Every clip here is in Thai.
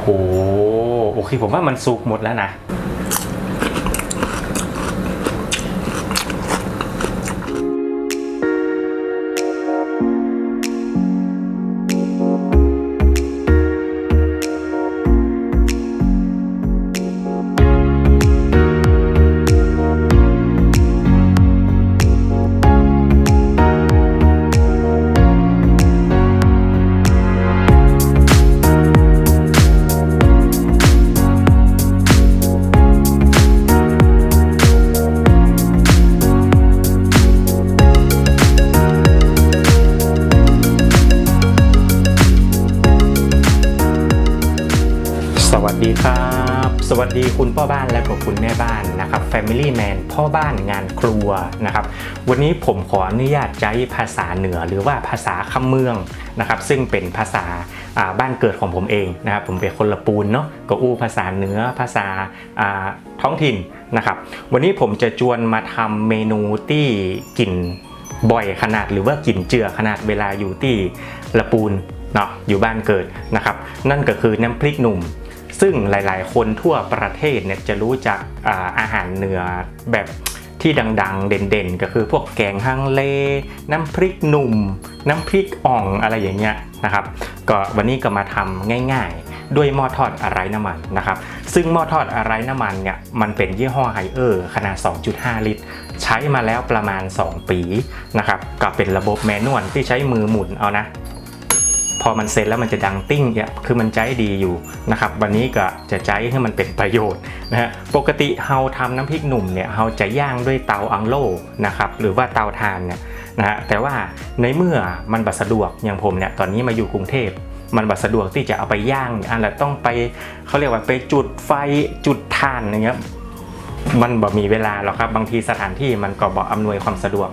โห โอเคผมว่ามันสุกหมดแล้วนะ วัสดีครับ สวัสดีคุณพ่อบ้านและก็คุณแม่บ้านนะครับ Family Man พ่อบ้านงานครัวนะครับ วันนี้ผมขออนุญาตใช้ภาษาเหนือหรือว่าภาษาคำเมืองนะครับ ซึ่งเป็นภาษาบ้านเกิดของผมเองนะครับ ผมเป็นคนละปูนเนาะก็อู้ภาษาเหนือภาษาอ่าท้องถิ่นนะครับ วันนี้ผมจะจวนมาทำเมนูที่กลิ่นบ่อยขนาดหรือว่ากลิ่นเจือขนาดเวลาอยู่ที่ละปูนเนาะอยู่บ้านเกิดนะครับ นั่นก็คือน้ำพริกหนุ่ม ซึ่งหลายๆ คนทั่วประเทศเนี่ยจะรู้จักอาอาหารเหนือแบบที่ดังๆ เด่นๆ ก็คือพวกแกงฮังเล น้ำพริกหนุ่ม น้ำพริกอ่องอะไรอย่างเงี้ยนะครับ ก็วันนี้ก็มาทำง่ายๆ ด้วยหม้อทอดอะไรน้ำมันนะครับ ซึ่งหม้อทอดอะไรน้ำมันเนี่ยมันเป็นยี่ห้อไฮเออร์ขนาด 2.5 ลิตร ใช้มาแล้วประมาณ 2 ปีนะครับ ก็เป็นระบบแมนนวลที่ใช้มือหมุนเอานะ พอมันเสร็จแล้วมันจะดังติ้งเนี่ยคือมันใจดีอยู่นะครับวันนี้ก็จะใจให้มันเป็นประโยชน์นะฮะปกติเฮาทำน้ำพริกหนุ่มเนี่ยเฮาจะย่างด้วยเตาอังโลนะครับหรือว่าเตาถ่านเนี่ยนะฮะแต่ว่าในเมื่อมันบัสะดวกอย่างผมเนี่ยตอนนี้มาอยู่กรุงเทพมันบัสะดวกที่จะเอาไปย่างอันละต้องไปเขาเรียกว่าไปจุดไฟจุดถ่านอย่างเงี้ยมันบ่มีเวลาหรอกครับบางทีสถานที่มันก็บ่อำนวยความสะดวก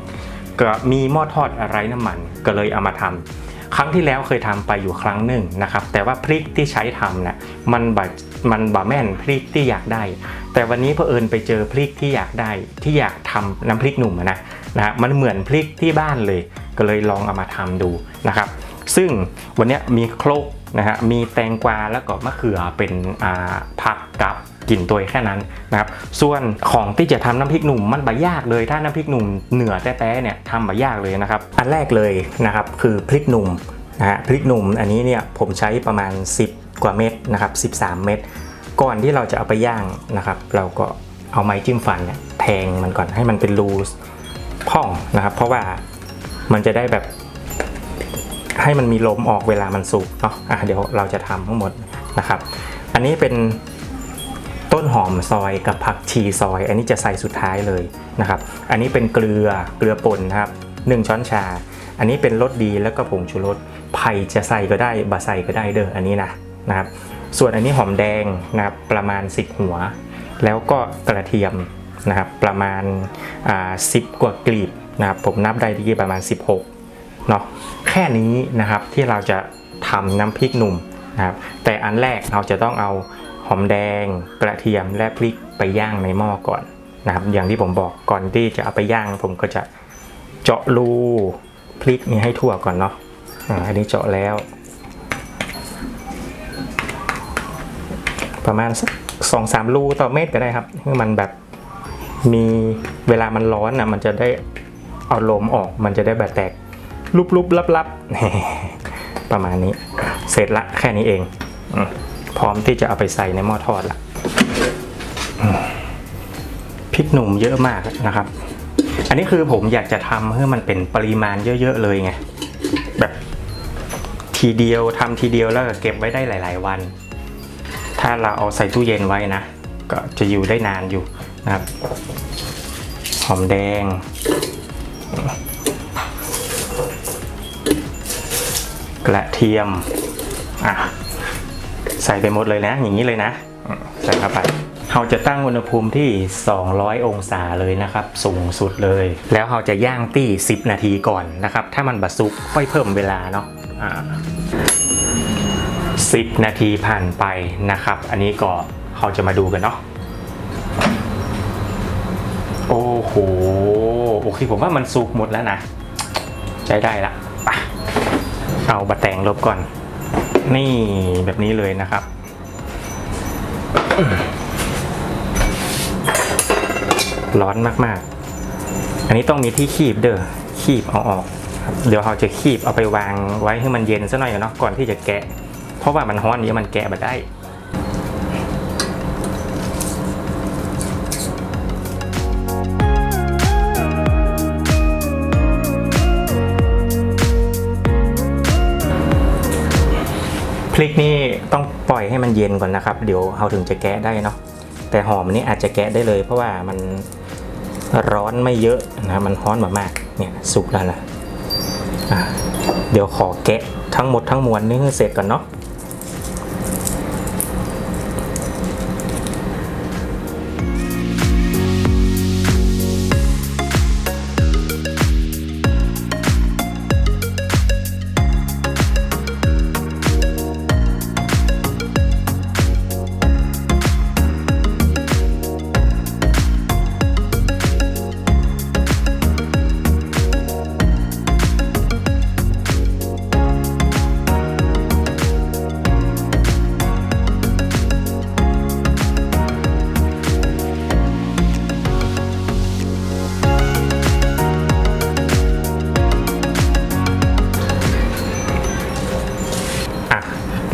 ก็มีหม้อทอดอะไรน้ำมันก็เลยเอามาทำ ครั้งที่แล้วเคยทำไปอยู่ครั้งหนึ่งนะครับ แต่ว่าพริกที่ใช้ทำเนี่ยมันบะมันบะแม่นพริกที่อยากได้ แต่วันนี้เผอิญไปเจอพริกที่อยากได้ที่อยากทำน้ำพริกหนุ่มนะนะฮะมันเหมือนพริกที่บ้านเลย ก็เลยลองเอามาทำดูนะครับ ซึ่งวันนี้มีโครกนะฮะมีแตงกวาแล้วก็มะเขือเป็นอ่าผักกับ กลิ่นตัวแค่นั้นนะครับส่วนของที่จะทำน้ำพริกหนุ่มมันบะยากเลยถ้าน้ำพริกหนุ่มเหนือแต้ๆเนี่ยทำบะยากเลยนะครับอันแรกเลยนะครับคือพริกหนุ่มนะฮะพริกหนุ่มอันนี้เนี่ยผมใช้ประมาณ 10 กว่าเม็ดนะครับ 13 เม็ดก่อนที่เราจะเอาไปย่างนะครับ เราก็เอาไม้จิ้มฟันเนี่ยแทงมันก่อนให้มันเป็นรูพ่องนะครับ เพราะว่ามันจะได้แบบให้มันมีลมออกเวลามันสุกเนาะอะเดี๋ยวเราจะทำทั้งหมดนะครับ อันนี้เป็น ต้นหอมซอยกับผักชีซอย อันนี้จะใส่สุดท้ายเลยนะครับ อันนี้เป็นเกลือเกลือป่นนะครับ1ช้อนชา อันนี้เป็นรสดีแล้วก็ผงชูรสไผ่จะใส่ก็ได้บะใส่ก็ได้เด้ออันนี้นะนะครับส่วนอันนี้หอมแดงนะครับประมาณ 10 หัว แล้วก็กระเทียมนะครับประมาณอ่า10กว่ากลีบนะครับผมนับได้ที่ประมาณ 16เนาะแค่นี้นะครับที่เราจะทำน้ำพริกหนุ่มนะครับแต่อันแรกเราจะต้องเอา หอมแดง กระเทียมและพริกไปย่างในหม้อก่อนนะครับ อย่างที่ผมบอกก่อนที่จะเอาไปย่าง ผมก็จะเจาะรูพริกนี้ให้ทั่วก่อนเนาะอ่าอันนี้เจาะแล้ว ประมาณสักสองสามรูต่อเม็ดก็ได้ครับให้มันแบบมีเวลามันร้อนอะมันจะได้เอาลมออกมันจะได้แบบแตกลุบๆลับๆประมาณนี้ เสร็จละแค่นี้เองอ พร้อมที่จะเอาไปใส่ในหม้อทอดละพริกหนุ่มเยอะมากนะครับ อันนี้คือผมอยากจะทำให้มันเป็นปริมาณเยอะ ๆ เลยไง แบบทีเดียวทำทีเดียวแล้วก็เก็บไว้ได้หลาย ๆ วัน ถ้าเราเอาใส่ตู้เย็นไว้นะ ก็จะอยู่ได้นานอยู่นะครับ หอมแดงกระเทียม อะ ใส่ไปหมดเลยนะ อย่างนี้เลยนะใส่เข้าไปเราจะตั้งอุณหภูมิที่ 200 องศาเลยนะครับ สูงสุดเลย แล้วเราจะย่างตี้ 10 นาทีก่อนนะครับ ถ้ามันบะซุกค่อยเพิ่มเวลาเนาะอ่า10นาทีผ่านไปนะครับ อันนี้ก็เราจะมาดูกันเนาะโอ้โหโอเคผมว่ามันสุกหมดแล้วนะ ใช้ได้ละไปเอาบะแตงลบก่อน นี่แบบนี้เลยนะครับ ร้อนมากๆ อันนี้ต้องมีที่คีบเด้อคีบเอาออก เดี๋ยวเราจะคีบเอาไปวางไว้ให้มันเย็นซะหน่อยเนาะก่อนที่จะแกะ เพราะว่ามันฮ้อนนี้มันแกะมาได้ พริกนี่ต้องปล่อยให้มันเย็นก่อนนะครับ เดี๋ยวเราถึงจะแกะได้เนาะแต่หอมนี่อาจจะแกะได้เลย เพราะว่ามันร้อนไม่เยอะนะมันร้อนมากๆเนี่ยสุกแล้วนะะเดี๋ยวขอแกะทั้งหมดทั้งมวลนี่ให้เสร็จก่อนเนาะ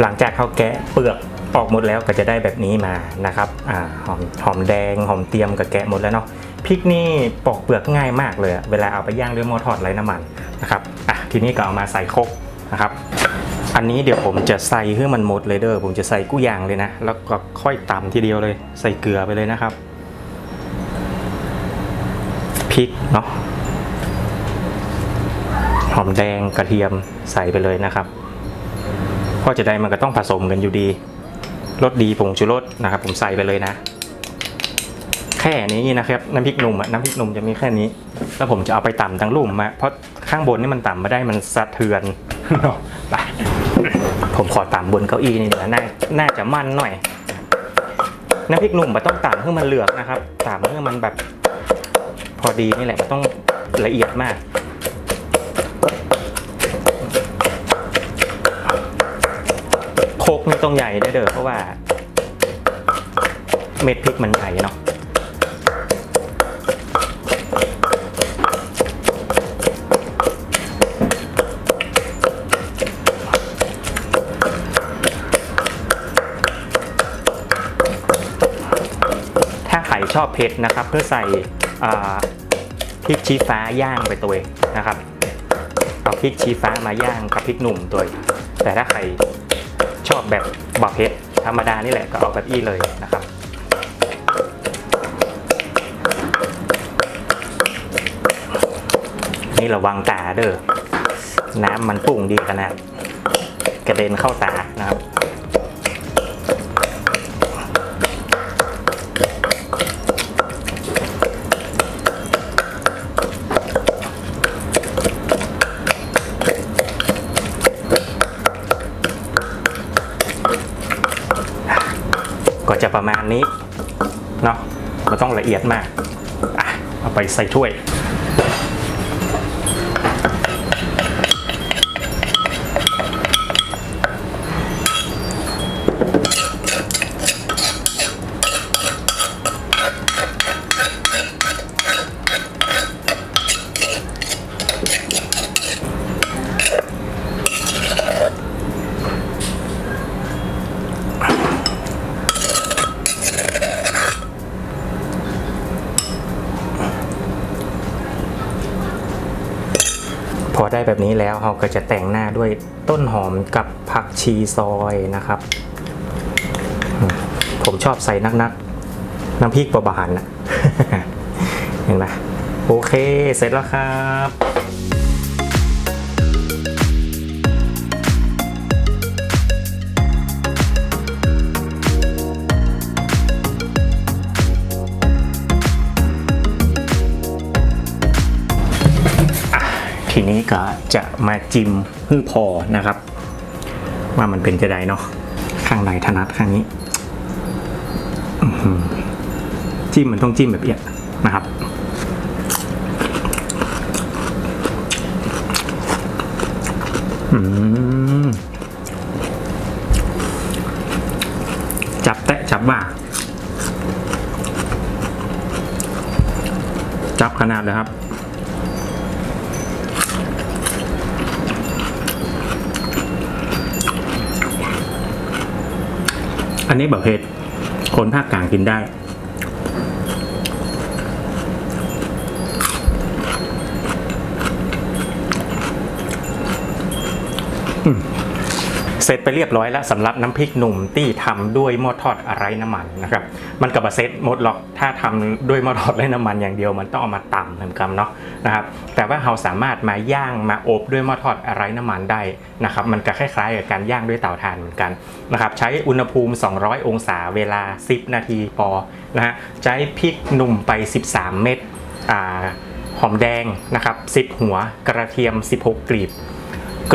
หลังจากเขาแกะเปลือกออกหมดแล้วก็จะได้แบบนี้มานะครับอ่าหอมหอมแดงหอมเตรียมกับแกะหมดแล้วเนาะพริกนี่ปอกเปลือกง่ายมากเลยเวลาเอาไปย่างด้วยหม้อทอดไร้น้ำมันนะครับอะทีนี้ก็เอามาใส่ครกนะครับ อันนี้เดี๋ยวผมจะใส่ให้มันหมดเลยเด้อผมจะใส่กู้ยางเลยนะ แล้วก็ค่อยตำทีเดียวเลย ใส่เกลือไปเลยนะครับพริกเนาะหอมแดงกระเทียมใส่ไปเลยนะครับ เพราะจะได้มันก็ต้องผสมกันอยู่ดีรสดีผงชูรสนะครับ ผมใส่ไปเลยนะ แค่นี้นะครับน้ำพริกหนุ่มอะน้ำพริกหนุ่มจะมีแค่นี้ แล้วผมจะเอาไปต่ำทั้งลุ่มมาเพราะข้างบนนี่มันต่ำไม่ได้มันสะเทือนไปผมขอต่ำบนเก้าอี้นี่เดี๋ยวน่าน่าจะมั่นหน่อย น้ำพริกหนุ่มมันต้องต่ำเพื่อมันเหลือกนะครับต่ำเพื่อมันแบบ พอดีนี่แหละมันต้องละเอียดมาก โคกนี่ต้องใหญ่ได้เด้อเพราะว่า เม็ดพริกมันใหญ่เนาะถ้าใครชอบเผ็ดนะครับ เพื่อใส่พริกชี้ฟ้าย่างไปตัวเองนะครับเอาพริกชี้ฟ้ามาย่างกับพริกหนุ่มตัวแต่ถ้าใคร ชอบแบบบะเพ็ดธรรมดานี่แหละก็เอาแบบอี้เลยนะครับนี่ระวังตาเด้อน้ำมันปุ่งดีขนาดกระเด็นเข้าตานะครับ ประมาณนี้เนาะมันต้องละเอียดมากอะเอาไปใส่ถ้วย แบบนี้แล้วเราก็จะแต่งหน้าด้วยต้นหอมกับผักชีซอยนะครับ ผมชอบใส่นักๆ น้ำพริกประบานนะเห็นไหมโอเค เสร็จแล้วครับี้ก็จะมาจิ้มหื้อพอนะครับ ว่ามันเป็นจะไดเนาะข้างในถนัดข้างนี้จิ้มมันต้องจิ้มแบบเอียนะครับจับแตะจับว่า จับขนาดเลยครับ อันนี้แบบเผ็ดคนภาคกลางกินได้ เสร็จไปเรียบร้อยแล้วสำหรับน้ำพริกหนุ่มที่ทำด้วยหม้อทอดไร้น้ำมันนะครับมันกับเซตหมดหรอกถ้าทำด้วยหม้อทอดไร้น้ำมันอย่างเดียวมันต้องเอามาตำเหมือนกันเนาะนะครับแต่ว่าเราสามารถมาย่างมาอบด้วยหม้อทอดไร้น้ำมันได้นะครับมันก็คล้ายๆกับการย่างด้วยเตาถ่านเหมือนกันนะครับใช้อุณหภูมิ 200 องศาเวลา 10 นาทีพอนะฮะใช้พริกหนุ่มไป 13 เม็ดอ่าหอมแดงนะครับ10 หัวกระเทียม 16กลีบ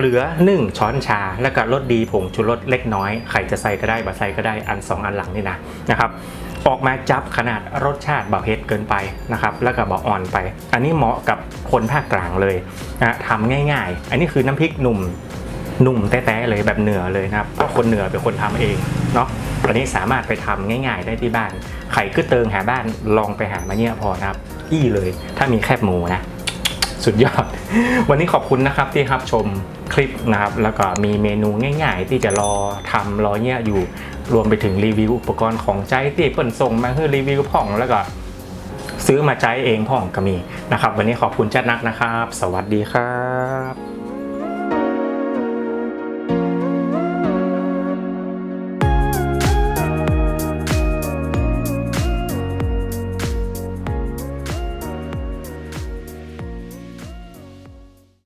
เกลือ 1 ช้อนชา แล้วก็รสดีผงชูรสเล็กน้อยใครจะใส่ก็ได้บ่ใส่ก็ได้อัน 2 อันหลังนี่นะนะครับออกมาจับขนาดรสชาติเบ่เผ็ดเกินไปนะครับแล้วก็บ่อ่อนไป อันนี้เหมาะกับคนภาคกลางเลยนะทำง่ายๆ อันนี้คือน้ำพริกหนุ่มหนุ่มแต้ๆเลยแบบเหนือเลยนะครับเพราะคนเหนือเป็นคนทำเองเนาะอันนี้สามารถไปทำง่ายๆได้ที่บ้านใครก็เติงหาบ้านลองไปหามาเนี่ยพอนะครับ อี้เลย ถ้ามีแคบหมูนะ สุดยอด วันนี้ขอบคุณนะครับที่รับชม ลิปนะครับ แล้วก็มีเมนูง่ายๆ ที่จะรอทำรอเนี่ยอยู่ รวมไปถึงรีวิวอุปกรณ์ของใจที่เปิ่นส่งมาคือรีวิวผ่องแล้วก็ซื้อมาใจเองพ่องก็มีนะครับ วันนี้ขอบคุณจัดนักนะครับ สวัสดีครับ